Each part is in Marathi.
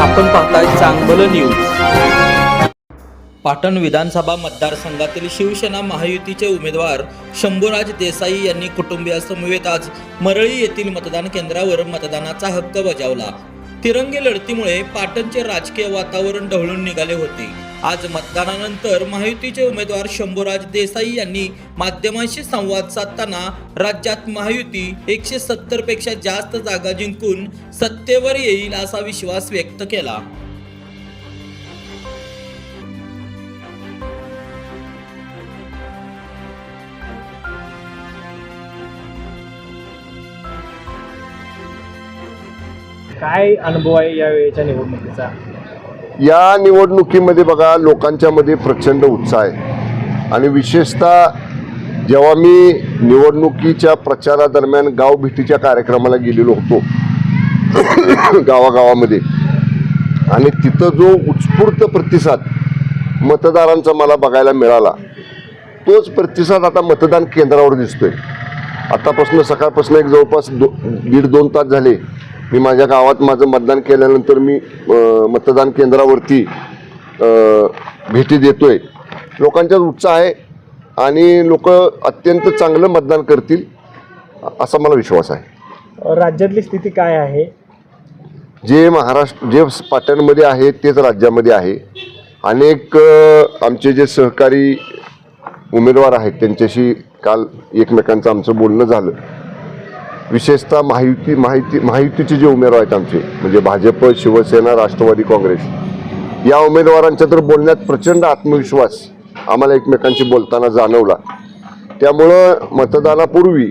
आपण पाहताय चांगलं न्यूज पाटण विधानसभा मतदारसंघातील शिवसेना महायुतीचे उमेदवार शंभूराज देसाई यांनी कुटुंबियासमवेत आज मरळी येथील मतदान केंद्रावर मतदानाचा हक्क बजावला. तिरंगी लढतीमुळे पाटणचे राजकीय वातावरण ढवळून निघाले होते. आज मतदानानंतर महायुतीचे उमेदवार शंभूराज देसाई यांनी माध्यमांशी संवाद साधताना राज्यात महायुती एकशे सत्तरपेक्षा जास्त जागा जिंकून सत्तेवर येईल असा विश्वास व्यक्त केला. काय अनुभव आहे या वेळेच्या निवडणुकीचा? या निवडणुकीमध्ये बघा लोकांच्या मध्ये प्रचंड उत्साह आहे. आणि विशेषतः जेव्हा मी निवडणुकीच्या प्रचारादरम्यान गाव भेटीच्या कार्यक्रमाला गेलेलो होतो गावागावामध्ये आणि तिथं जो उत्स्फूर्त प्रतिसाद मतदारांचा मला बघायला मिळाला तोच प्रतिसाद आता मतदान केंद्रावर दिसतोय. आतापासून सकाळपासून एक जवळपास दो दीड दोन तास झाले मी माझ्या गावात माझं मतदान केल्यानंतर मी मतदान केंद्रावरती भेटी देतोय. लोकांच्यात उत्साह आहे आणि लोक अत्यंत चांगलं मतदान करतील असा मला विश्वास आहे. राज्यातली स्थिती काय आहे? जे महाराष्ट्र जे पाटणमध्ये आहे तेच राज्यामध्ये आहे. अनेक आमचे जे सहकारी उमेदवार आहेत त्यांच्याशी काल एकमेकांचं आमचं बोलणं झालं. विशेषतः माहिती माहिती माहितीचे जे उमेदवार आहेत आमचे म्हणजे भाजप शिवसेना राष्ट्रवादी काँग्रेस या उमेदवारांच्या तर बोलण्यात प्रचंड आत्मविश्वास आम्हाला एकमेकांशी बोलताना जाणवला. त्यामुळं मतदानापूर्वी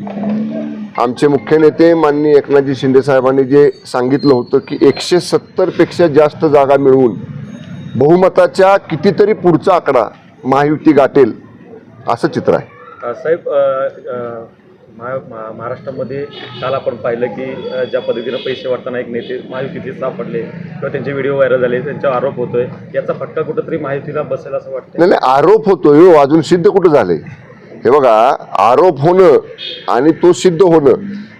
आमचे मुख्य नेते माननीय एकनाथजी शिंदे साहेबांनी जे सांगितलं होतं की एकशे सत्तरपेक्षा जास्त जागा मिळवून बहुमताच्या कितीतरी पुढचा आकडा महायुती गाठेल असं चित्र आहे. साहेब महा- महा- महाराष्ट्रामध्ये काल आपण पाहिलं की ज्या पद्धतीनं पैसे वाटताना एक नेते महायुतीचे सापडले किंवा त्यांचे व्हिडिओ व्हायरल झाले त्यांच्यावर आरोप होतोय याचा फटका कुठंतरी महायुतीला बसेल असं वाटतं नाही नाही आरोप होतोय हो अजून सिद्ध कुठं झाले हे बघा आरोप होणं आणि तो सिद्ध होणं.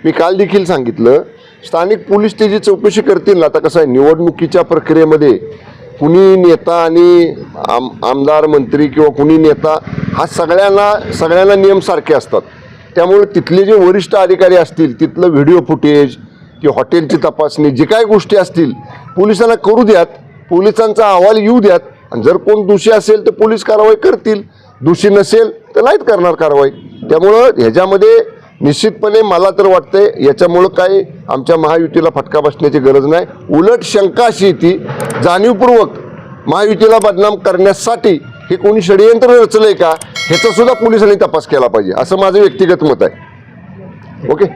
मी काल देखील सांगितलं स्थानिक पोलीस त्याची चौकशी करतील ना आता कसं आहे निवडणुकीच्या प्रक्रियेमध्ये कुणी नेता आणि आम आमदार मंत्री किंवा कुणी नेता हा सगळ्यांना सगळ्यांना नियम सारखे असतात. त्यामुळे तिथले जे वरिष्ठ अधिकारी असतील तिथलं व्हिडिओ फुटेज की हॉटेलची तपासणी जे काय गोष्टी असतील पोलिसांना करू द्यात. पोलिसांचा अहवाल येऊ द्यात. आणि जर कोण दोषी असेल तर पोलीस कारवाई करतील. दोषी नसेल तर नाहीत करणार कारवाई. त्यामुळं ह्याच्यामध्ये निश्चितपणे मला तर वाटतंय याच्यामुळं काही आमच्या महायुतीला फटका बसण्याची गरज नाही. उलट शंका अशी येते जाणीवपूर्वक महायुतीला बदनाम करण्यासाठी हे कोणी षडयंत्र रचलंय का? ह्याचा सुद्धा पोलिसांनी तपास केला पाहिजे. असं माझं व्यक्तिगत मत आहे. ओके?